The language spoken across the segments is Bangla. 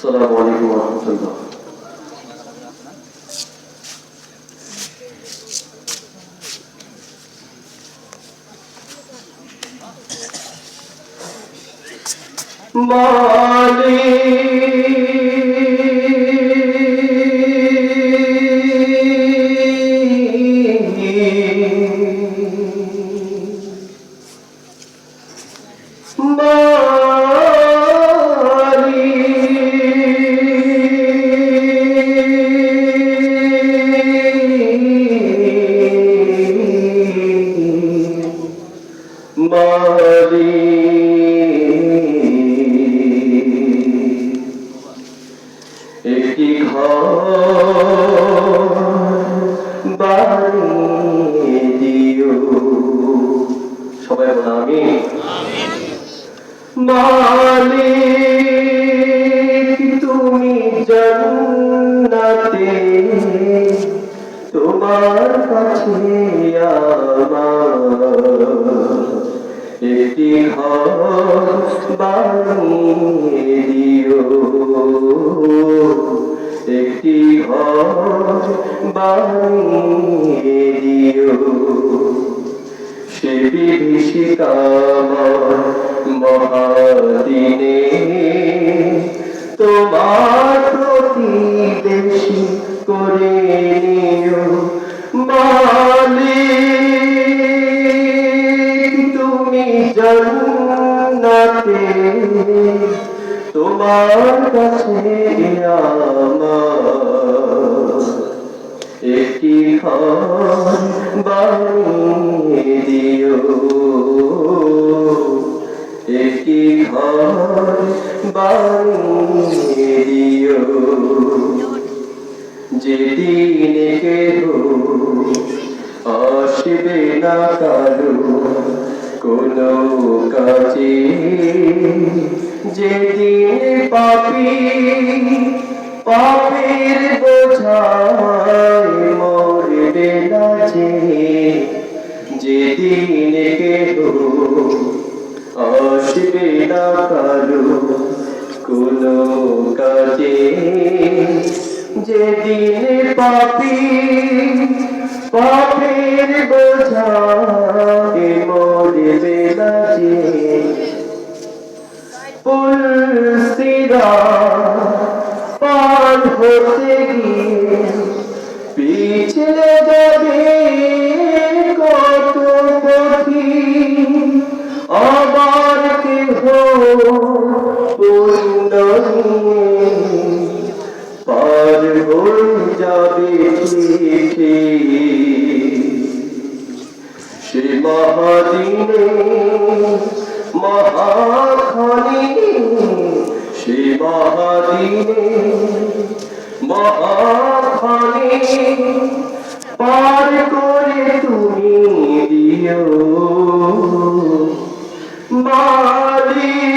আসসালামু আলাইকুম ওয়া রাহমাতুল্লাহ। একটি ঘর বানিয়ে দিও। সবাই বলা আমি একটি বানিয়ে দিও। একটি ঘর বানিয়ে দিও। সে মহাদিনে তোমার প্রতিবেশী করে নিও। তোমার কাছে একটি ঘর বানিয়ে দিও একটি ঘর বানিয়ে দিও যেদিনে কেহ আসবে কোনো কাজে যেদিন পাপি, পাপের বোঝায় মরবে না যে, যেদিন কেহ আসবে না কারও কোনো কাজে, যেদিন পাপি, পাপের বোঝায় পার হতে গিয়ে পিছলে যাবে কত পথি আবার কেহ পার হয়ে যাবে সে মহাদিনে মহাদিনে মহাখানি পার করে তুমি দিও। মালিক,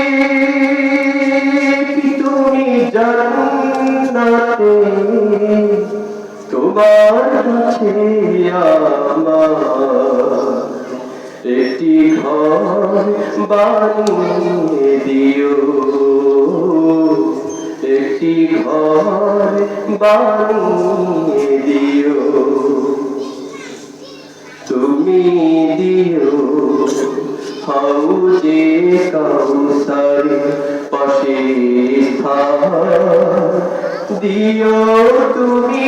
তুমি জান্নাতে, তোমার কাছে আমার একটি ঘর বানিয়ে দিও। একটি ঘর বানিয়ে দিও। তুমি দিও হাউজে কাউসার পাশে দিও তুমি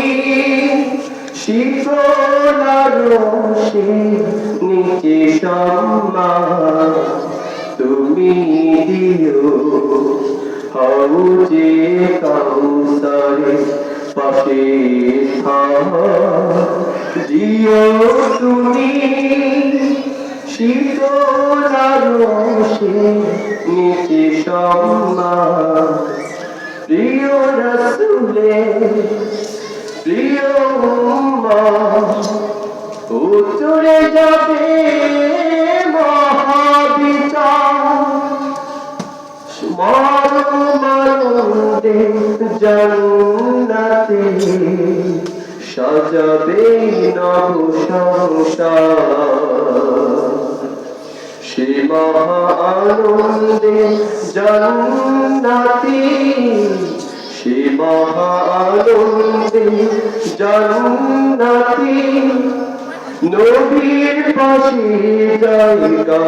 শীতলারসে নিচে সম্মান তুমি দিও হাউজে কাউসারে পাশে দিও তুমি শীতলারসে নিচে সম্মান প্রিয় রসুলে প্রিয় যাবে মহাবিচার মরমানন্দে জন্নতে সাজাবে নব সে মহা আনন্দে জন্নাতি মহানন্দে জান্নাতি নবীর পাশে জায়গা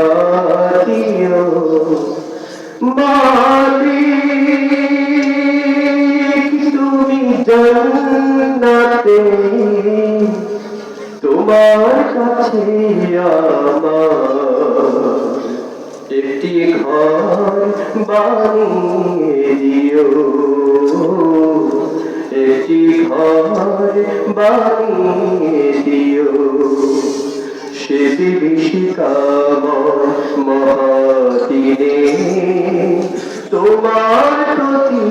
দিও। মালিক তোমার কাছে একটি ঘর বানিয়ে দিও। একটি ঘর বানিয়ে দিও। সে বিভীষিকাম মহাদিনে তোমার প্রতি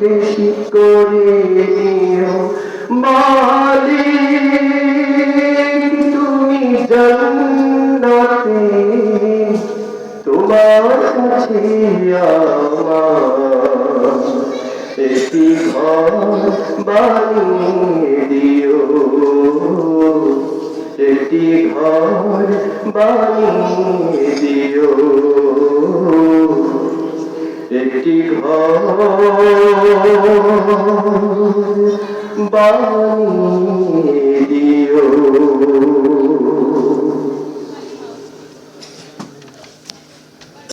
বেশি করে নিও। মালিক তুমি জান্নাতে। তোমার কাছে একটি ঘর বানিয়ে দিও। একটি ঘর বানিয়ে দিও। একটি ঘর বানিয়ে দিও।